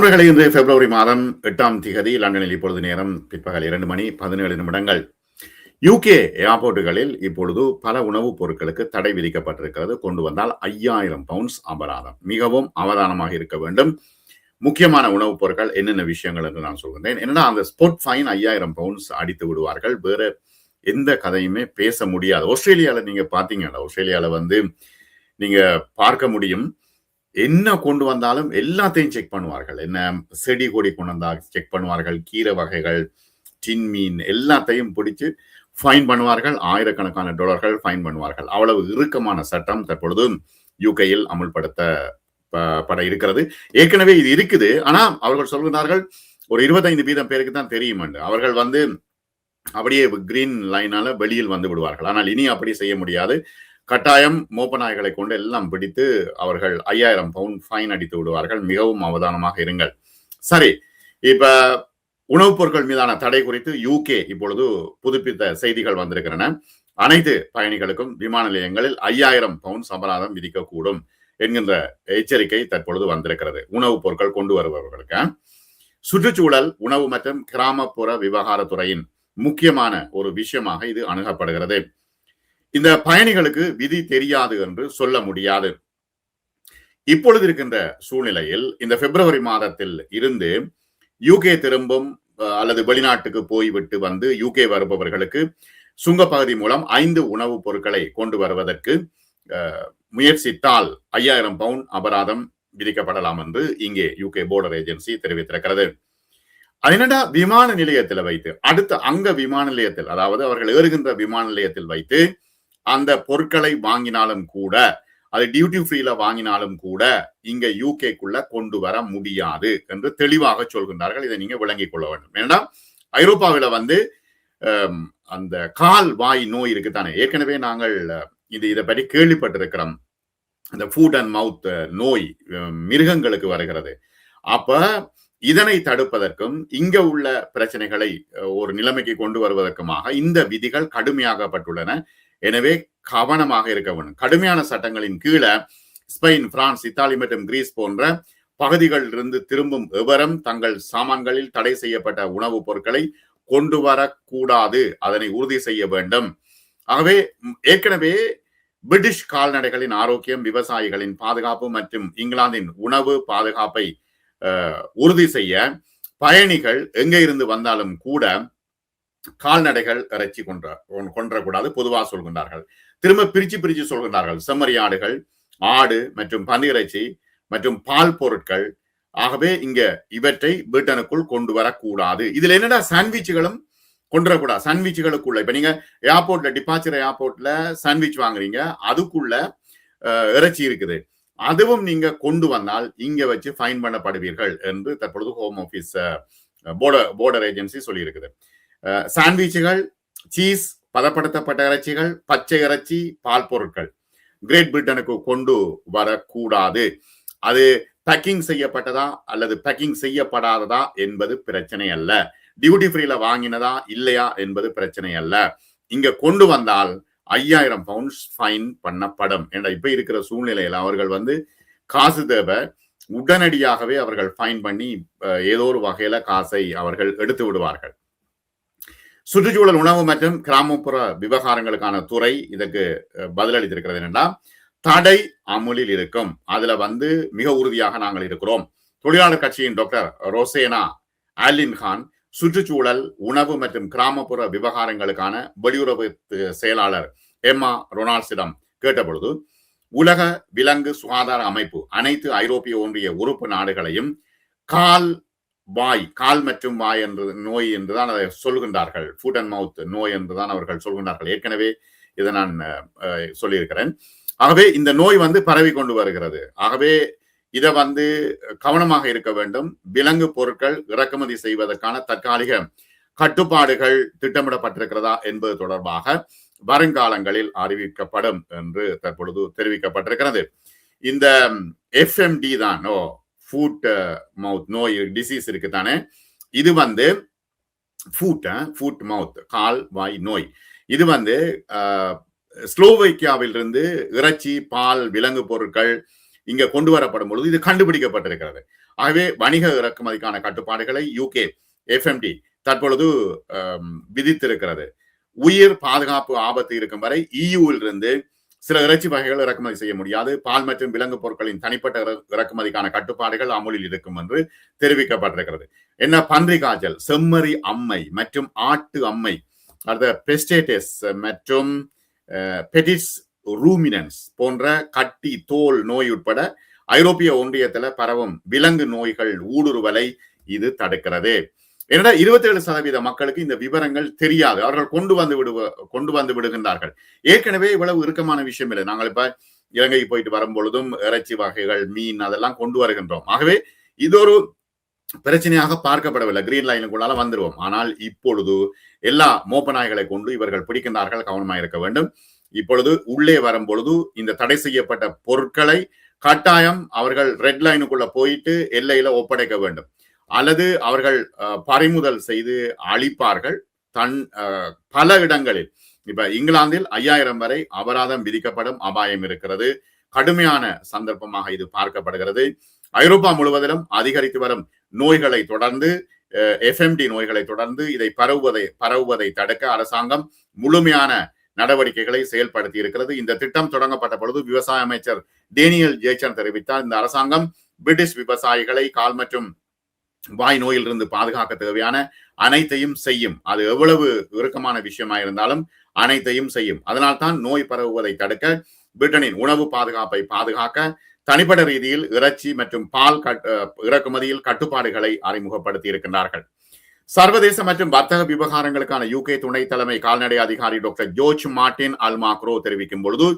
நண்பர்களே இன்று பிப்ரவரி மாதம் எட்டாம் திகதி லண்டனில் இப்பொழுது நேரம் பிற்பகல் இரண்டு மணி பதினேழு நிமிடங்கள். யூகே ஏர்போர்ட்டுகளில் இப்பொழுது பல உணவுப் பொருட்களுக்கு தடை விதிக்கப்பட்டிருக்கிறது. கொண்டு வந்தால் ஐயாயிரம் பவுண்ட்ஸ் அபராதம். மிகவும் அவதானமாக இருக்க வேண்டும். முக்கியமான உணவுப் பொருட்கள் என்னென்ன விஷயங்கள் என்று நான் சொல்கிறேன் என்னன்னா அந்த ஸ்போர்ட் ஃபைன் ஐயாயிரம் பவுண்ட்ஸ் அடித்து விடுவார்கள். வேற எந்த கதையுமே பேச முடியாது. ஆஸ்திரேலியாவில் நீங்க பாத்தீங்கன்னா ஆஸ்திரேலியாவில் வந்து நீங்க பார்க்க முடியும். என்ன கொண்டு வந்தாலும் எல்லாத்தையும் செக் பண்ணுவார்கள். என்ன செடி கொடி கொண்டு வந்தா செக் பண்ணுவார்கள். கீரை வகைகள் டின் மீன் எல்லாத்தையும் பிடிச்சு ஃபைன் பண்ணுவார்கள். ஆயிரக்கணக்கான டாலர்கள் ஃபைன் பண்ணுவார்கள். அவ்வளவு இறுக்கமான சட்டம் தற்பொழுது யூகேயில் அமுல்படுத்த ப- பட இருக்கிறது. ஏற்கனவே இது இருக்குது. ஆனா அவர்கள் சொல்கிறார்கள் ஒரு இருபத்தைந்து வீதம் பேருக்கு தான் தெரியும் என்று. அவர்கள் வந்து அப்படியே கிரீன் லைனால வெளியில் வந்து விடுவார்கள். ஆனால் இனி அப்படி செய்ய முடியாது. கட்டாயம் மோப்பநாய்களை கொண்டு எல்லாம் பிடித்து அவர்கள் ஐயாயிரம் பவுண்ட் ஃபைன் அடித்து விடுவார்கள். மிகவும் அவதானமாக இருங்கள். சரி இப்ப உணவுப் பொருட்கள் மீதான தடை குறித்து யூகே இப்பொழுது புதுப்பித்த செய்திகள் வந்திருக்கின்றன. அனைத்து பயணிகளுக்கும் விமான நிலையங்களில் ஐயாயிரம் பவுண்ட் அபராதம் விதிக்கக்கூடும் என்கின்ற எச்சரிக்கை தற்பொழுது வந்திருக்கிறது. உணவுப் பொருட்கள் கொண்டு வருபவர்களுக்கு. சுற்றுச்சூழல் உணவு மற்றும் கிராமப்புற விவகாரத்துறையின் முக்கியமான ஒரு விஷயமாக இது அணுகப்படுகிறது. இந்த பயணிகளுக்கு விதி தெரியாது என்று சொல்ல முடியாது. இப்பொழுது இருக்கின்ற சூழ்நிலையில் இந்த பிப்ரவரி மாதத்தில் இருந்து யூகே திரும்பும் அல்லது வெளிநாட்டுக்கு போய்விட்டு வந்து யூகே வருபவர்களுக்கு சுங்கப்பகுதி மூலம் ஐந்து உணவுப் பொருட்களை கொண்டு வருவதற்கு அஹ், முயற்சித்தால் ஐயாயிரம் பவுண்ட் அபராதம் விதிக்கப்படலாம் என்று இங்கே யூகே போர்டர் ஏஜென்சி தெரிவித்திருக்கிறது. அது விமான நிலையத்தில் வைத்து அடுத்த அங்க விமான நிலையத்தில் அதாவது அவர்கள் ஏறுகின்ற விமான நிலையத்தில் வைத்து அந்த பொருட்களை வாங்கினாலும் கூட அது டியூட்டி ஃப்ரீல வாங்கினாலும் கூட இங்க யூகேக்குள்ள கொண்டு வர முடியாது என்று தெளிவாக சொல்கின்றார்கள். இதை நீங்க விளங்கிக் கொள்ள வேண்டும். ஏன்னா ஐரோப்பாவில வந்து அந்த கால் வாய் நோய் இருக்குதானே? ஏற்கனவே நாங்கள் இது இதை பற்றி கேள்விப்பட்டிருக்கிறோம். இந்த ஃபுட் அண்ட் மவுத் நோய் மிருகங்களுக்கு வருகிறது. அப்ப இதனை தடுப்பதற்கும் இங்க உள்ள பிரச்சனைகளை ஒரு நிலைமைக்கு கொண்டு வருவதற்குமாக இந்த விதிகள் கடுமையாகப்பட்டுள்ளன எனவே கவனமாக இருக்க வேண்டும். கடுமையான சட்டங்களின் கீழே ஸ்பெயின் பிரான்ஸ் இத்தாலி மற்றும் கிரீஸ் போன்ற பகுதிகளில் இருந்து திரும்பும் எவரும் தங்கள் சாமான்களில் தடை செய்யப்பட்ட உணவுப் பொருட்களை கொண்டு வரக்கூடாது. அதனை உறுதி செய்ய வேண்டும். ஆகவே ஏற்கனவே பிரிட்டிஷ் கால்நடைகளின் ஆரோக்கியம் விவசாயிகளின் பாதுகாப்பு மற்றும் இங்கிலாந்தின் உணவு பாதுகாப்பை உறுதி செய்ய பயணிகள் எங்க இருந்து வந்தாலும் கூட கால்நடைகள் இறைச்சி கொன்ற கொன்றக்கூடாது பொதுவாக சொல்கின்றார்கள். திரும்ப பிரிச்சு பிரிச்சு சொல்கின்றார்கள். செம்மறி ஆடுகள் ஆடு மற்றும் பன்னிறைச்சி மற்றும் பால் பொருட்கள். ஆகவே இங்க இவற்றை பிரிட்டனுக்குள் கொண்டு வரக்கூடாது. இதுல என்னடா சாண்ட்விச்சுகளும் கொண்டு வரக்கூடாது சாண்ட்விச்சுகளுக்குள்ள. இப்ப நீங்க ஏர்போர்ட்ல டிபாச்சர் ஏர்போர்ட்ல சாண்ட்விச் வாங்குறீங்க அதுக்குள்ள இறைச்சி இருக்குது. அதுவும் நீங்க கொண்டு வந்தால் இங்க வச்சு ஃபைன் பண்ணப்படுவீர்கள் என்று தற்பொழுது home office border border agency சொல்லியிருக்குது. சாண்ட்விச்சுகள் சீஸ் பதப்படுத்தப்பட்ட இறைச்சிகள் பச்சை இறைச்சி பால் பொருட்கள். கிரேட் பிரிட்டனுக்கு கொண்டு வரக்கூடாது. அது பேக்கிங் செய்யப்பட்டதா அல்லது பேக்கிங் செய்யப்படாததா என்பது பிரச்சனை அல்ல. டியூட்டி ஃப்ரீல வாங்கினதா இல்லையா என்பது பிரச்சனை அல்ல. இங்க கொண்டு வந்தால் ஐயாயிரம் பவுண்ட்ஸ் ஃபைன் பண்ணப்படும். என்ற இப்ப இருக்கிற சூழ்நிலையில் அவர்கள் வந்து காசு தேவை உடனடியாகவே அவர்கள் ஃபைன் பண்ணி ஏதோ ஒரு வகையில காசை அவர்கள் எடுத்து விடுவார்கள். சுற்றுச்சூழல் உணவு மற்றும் கிராமப்புற விவகாரங்களுக்கான துறை இதற்கு பதிலளித்திருக்கிறது என்னன்னா தடை அமுலில் இருக்கும். அதுல வந்து மிக உறுதியாக நாங்கள் இருக்கிறோம். தொழிலாளர் கட்சியின் டாக்டர் ரோசேனா ஆலின் கான் சுற்றுச்சூழல் உணவு மற்றும் கிராமப்புற விவகாரங்களுக்கான வெளியுறவு செயலாளர் எம்மா ரொனால்ட்ஸிடம் கேட்டபொழுது உலக விலங்கு சுகாதார அமைப்பு அனைத்து ஐரோப்பிய ஒன்றிய உறுப்பு நாடுகளையும் கால் வாய் கால் மற்றும் வாய் என்று நோய் என்றுதான் அதை சொல்கின்றார்கள். ஃபுட் அண்ட் மவுத் நோய் என்றுதான் அவர்கள் சொல்கின்றார்கள். ஏற்கனவே இதை நான் சொல்லியிருக்கிறேன். ஆகவே இந்த நோய் வந்து பரவி கொண்டு வருகிறது. ஆகவே இதை வந்து கவனமாக இருக்க வேண்டும். விலங்கு பொருட்கள் இறக்குமதி செய்வதற்கான தற்காலிக கட்டுப்பாடுகள் திட்டமிடப்பட்டிருக்கிறதா என்பது தொடர்பாக வருங்காலங்களில் அறிவிக்கப்படும் என்று தற்பொழுது தெரிவிக்கப்பட்டிருக்கிறது. இந்த எஃப்எம்டி தான் ஓ ஃபூட் மவுத் நோய் டிசீஸ் இருக்கு தானே இது வந்து ஃபூட் ஃபூட் மவுத் கால் வாய் நோய். இது வந்து uh, ஸ்லோவைக்கியாவிலிருந்து இறைச்சி பால் விலங்கு பொருட்கள் இங்க கொண்டு வரப்படும் பொழுது இது கண்டுபிடிக்கப்பட்டிருக்கிறது. ஆகவே வணிக இறக்குமதிக்கான கட்டுப்பாடுகளை யூகே எஃப்எம்டி தற்பொழுது um, விதித்திருக்கிறது. உயிர் பாதுகாப்பு ஆபத்து இருக்கும் வரை இயூவிலிருந்து இருந்து சில இறைச்சி வகைகள் இறக்குமதி செய்ய முடியாது. பால் மற்றும் விலங்கு பொருட்களின் தனிப்பட்ட இறக்குமதிக்கான கட்டுப்பாடுகள் அமுலில் இருக்கும் என்று தெரிவிக்கப்பட்டிருக்கிறது. என்ன? பன்றி காய்ச்சல் செம்மறி அம்மை மற்றும் ஆட்டு அம்மை அடுத்த பெஸ்டேட்டஸ் மற்றும் பெட்டிஸ் ரூமினன்ஸ் போன்ற கட்டி தோல் நோய் உட்பட ஐரோப்பிய ஒன்றியத்தில் பரவும் விலங்கு நோய்கள் ஊடுருவலை இது தடுக்கிறது. என்னடா இருபத்தி ஏழு சதவீத மக்களுக்கு இந்த விவரங்கள் தெரியாது. அவர்கள் கொண்டு வந்து விடுவ கொண்டு வந்து விடுகின்றார்கள். ஏற்கனவே இவ்வளவு இறுக்கமான விஷயம் இல்லை. நாங்கள் இப்ப இலங்கைக்கு போயிட்டு வரும் பொழுதும் இறைச்சி வகைகள் மீன் அதெல்லாம் கொண்டு வருகின்றோம். ஆகவே இது ஒரு பிரச்சனையாக பார்க்கப்படவில்லை. கிரீன் லைனுக்குள்ளால வந்துருவோம். ஆனால் இப்பொழுது எல்லா மோப்ப நாய்களை கொண்டு இவர்கள் பிடிக்கின்றார்கள். கவனமாக இருக்க வேண்டும். இப்பொழுது உள்ளே வரும் பொழுது இந்த தடை செய்யப்பட்ட பொருட்களை கட்டாயம் அவர்கள் ரெட் லைனுக்குள்ள போயிட்டு எல்லையில ஒப்படைக்க வேண்டும். அல்லது அவர்கள் பறிமுதல் செய்து அழிப்பார்கள் தன் பல இடங்களில். இப்ப இங்கிலாந்தில் ஐயாயிரம் வரை அபராதம் விதிக்கப்படும் அபாயம் இருக்கிறது. கடுமையான சந்தர்ப்பமாக இது பார்க்கப்படுகிறது. ஐரோப்பா முழுவதிலும் அதிகரித்து வரும் நோய்களை தொடர்ந்து எஃப்எம்டி நோய்களை தொடர்ந்து இதை பரவுவதை பரவுவதை தடுக்க அரசாங்கம் முழுமையான நடவடிக்கைகளை செயல்படுத்தி இருக்கிறது. இந்த திட்டம் தொடங்கப்பட்ட பொழுது விவசாய அமைச்சர் டேனியல் ஜேச்சன் தெரிவித்தார். இந்த அரசாங்கம் பிரிட்டிஷ் விவசாயிகளை கால் மற்றும் வாய் நோயிலிருந்து பாதுகாக்க தேவையான அனைத்தையும் செய்யும். அது எவ்வளவு இறுக்கமான விஷயமா இருந்தாலும் அனைத்தையும் செய்யும். அதனால்தான் நோய் பரவுவதை தடுக்க பிரிட்டனின் உணவு பாதுகாப்பை பாதுகாக்க தனிப்பட்ட ரீதியில் இறைச்சி மற்றும் பால் இறக்குமதியில் கட்டுப்பாடுகளை அறிமுகப்படுத்தி இருக்கின்றார்கள் சர்வதேச மற்றும் வர்த்தக விவகாரங்களுக்கான யூகே துணை தலைமை கால்நடை அதிகாரி டாக்டர் ஜோர்ஜ் மார்டின் அல்மாக்ரோ தெரிவிக்கும் பொழுது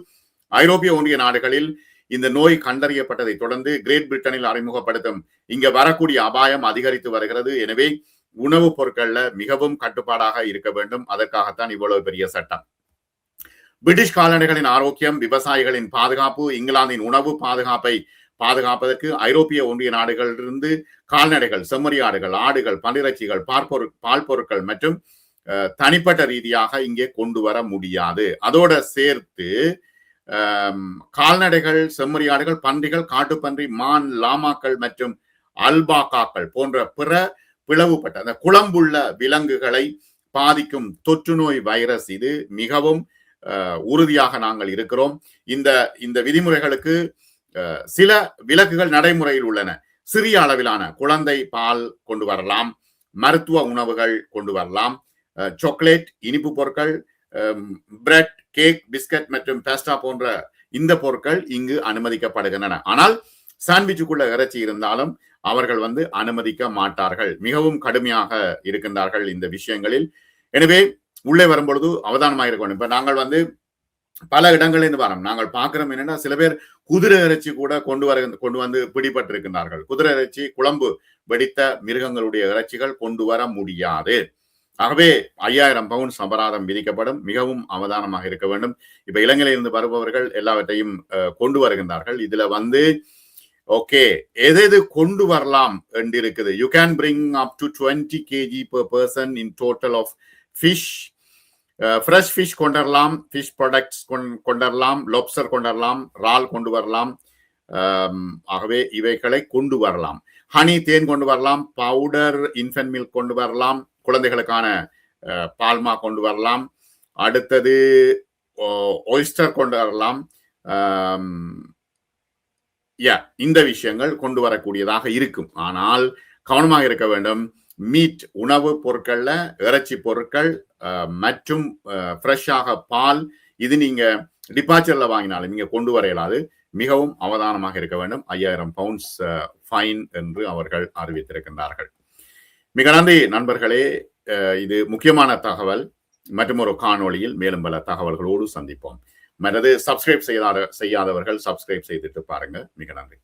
ஐரோப்பிய ஒன்றிய நாடுகளில் இந்த நோய் கண்டறியப்பட்டதை தொடர்ந்து கிரேட் பிரிட்டனில் அறிமுகப்படுத்தும் இங்க வரக்கூடிய அபாயம் அதிகரித்து வருகிறது. எனவே உணவுப் பொருட்கள்ல மிகவும் கட்டுப்பாடாக இருக்க வேண்டும். அதற்காகத்தான் இவ்வளவு பெரிய சட்டம். பிரிட்டிஷ் கால்நடைகளின் ஆரோக்கியம் விவசாயிகளின் பாதுகாப்பு இங்கிலாந்தின் உணவு பாதுகாப்பை பாதுகாப்பதற்கு ஐரோப்பிய ஒன்றிய நாடுகளிலிருந்து கால்நடைகள் செம்மறி ஆடுகள் ஆடுகள் பன்னிறைச்சிகள் பார்ப்பொரு பால் பொருட்கள் மற்றும் தனிப்பட்ட ரீதியாக இங்கே கொண்டு வர முடியாது. அதோட சேர்த்து கால்நடைகள் செம்மறியாடுகள் பன்றிகள் காட்டுப்பன்றி மான் லாமாக்கள் மற்றும் அல்பாக்காக்கள் போன்ற பிற பிளவுபட்ட அந்த குழம்புள்ள விலங்குகளை பாதிக்கும் தொற்று நோய் வைரஸ் இது மிகவும் உறுதியாக நாங்கள் இருக்கிறோம். இந்த இந்த விதிமுறைகளுக்கு சில விலக்குகள் நடைமுறையில் உள்ளன. சிறிய அளவிலான குழந்தை பால் கொண்டு வரலாம் மருத்துவ உணவுகள் கொண்டு வரலாம் சாக்லேட் இனிப்பு பொருட்கள் பிரெட் கேக் பிஸ்கட் மற்றும் பேஸ்டா போன்ற இந்த பொருட்கள் இங்கு அனுமதிக்கப்படுகின்றன. ஆனால் சாண்ட்விச்சுக்குள்ள இறைச்சி இருந்தாலும் அவர்கள் வந்து அனுமதிக்க மாட்டார்கள். மிகவும் கடுமையாக இருக்கின்றார்கள் இந்த விஷயங்களில். எனவே உள்ளே வரும்பொழுது அவதானமாக இருக்கணும் இப்ப நாங்கள் வந்து பல இடங்களில் இருந்து வரோம். நாங்கள் பார்க்கிறோம் என்னன்னா சில பேர் குதிரை இறைச்சி கூட கொண்டு வர கொண்டு வந்து பிடிபட்டிருக்கின்றார்கள். குதிரை இறைச்சி குழம்பு வெடித்த மிருகங்களுடைய இறைச்சிகள் கொண்டு வர முடியாது. ஆகவே ஐயாயிரம் பவுன் அபராதம் விதிக்கப்படும். மிகவும் அவதானமாக இருக்க வேண்டும். இப்ப இலங்கையில இருந்து வருபவர்கள் எல்லாவற்றையும் கொண்டு வருகின்றார்கள். இதுல வந்து ஓகே எது எது கொண்டு வரலாம் என்று இருக்குது you can bring up to twenty KG per person in total of fish fresh fish கொண்டு வரலாம் ஃபிஷ் ப்ராடக்ட்ஸ் கொண்டு வரலாம் லொப்சர் கொண்டு வரலாம். ரால் கொண்டு வரலாம் ஆகவே இவைகளை கொண்டு வரலாம். ஹனி தேன் கொண்டு வரலாம். பவுடர் இன்ஃபென்ட் மில்க் கொண்டு வரலாம். குழந்தைகளுக்கான பால்மா கொண்டு வரலாம். அடுத்தது ஒய்ஸ்டர் கொண்டு வரலாம். யா இந்த விஷயங்கள் கொண்டு வரக்கூடியதாக இருக்கும். ஆனால் கவனமாக இருக்க வேண்டும். மீட் உணவு பொருட்கள்ல இறைச்சி பொருட்கள் மற்றும் ஃப்ரெஷ்ஷாக பால் இது நீங்க டிபார்ச்சர்ல வாங்கினாலும் நீங்க கொண்டு வர இயலாது. மிகவும் அவதானமாக இருக்க வேண்டும். ஐயாயிரம் பவுண்ட்ஸ் ஃபைன் என்று அவர்கள் அறிவித்திருக்கின்றார்கள். மிக நன்றி நண்பர்களே. இது முக்கியமான தகவல். மற்றும் ஒரு காணொளியில் மேலும் பல தகவல்களோடு சந்திப்போம். மற்றது சப்ஸ்கிரைப் செய்யாத செய்யாதவர்கள் சப்ஸ்கிரைப் செய்துட்டு பாருங்க. மிக நன்றி.